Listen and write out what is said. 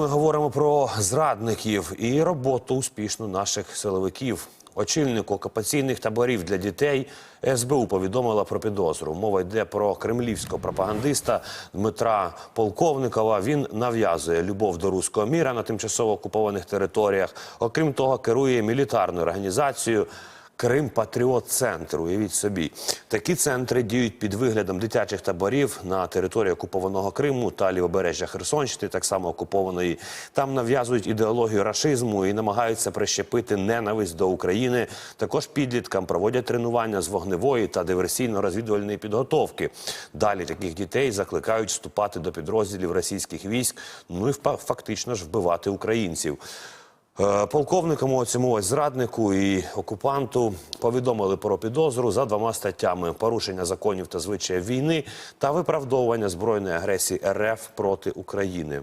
Ми говоримо про зрадників і роботу успішну наших силовиків. Очільнику окупаційних таборів для дітей СБУ повідомила про підозру. Мова йде про кремлівського пропагандиста Дмитра Полковникова. Він нав'язує любов до руського міра на тимчасово окупованих територіях. Окрім того, керує мілітарною організацією. Крим Патріот Центр. Уявіть собі, такі центри діють під виглядом дитячих таборів на території окупованого Криму та лівобережжя Херсонщини, так само окупованої. Там нав'язують ідеологію рашизму і намагаються прищепити ненависть до України. Також підліткам проводять тренування з вогневої та диверсійно-розвідувальної підготовки. Далі таких дітей закликають вступати до підрозділів російських військ. Ну і фа- фактично ж вбивати українців. Е, Полковникам цьому ось зраднику і окупанту повідомили про підозру за двома статтями: порушення законів та звичаїв війни та виправдовування збройної агресії РФ проти України.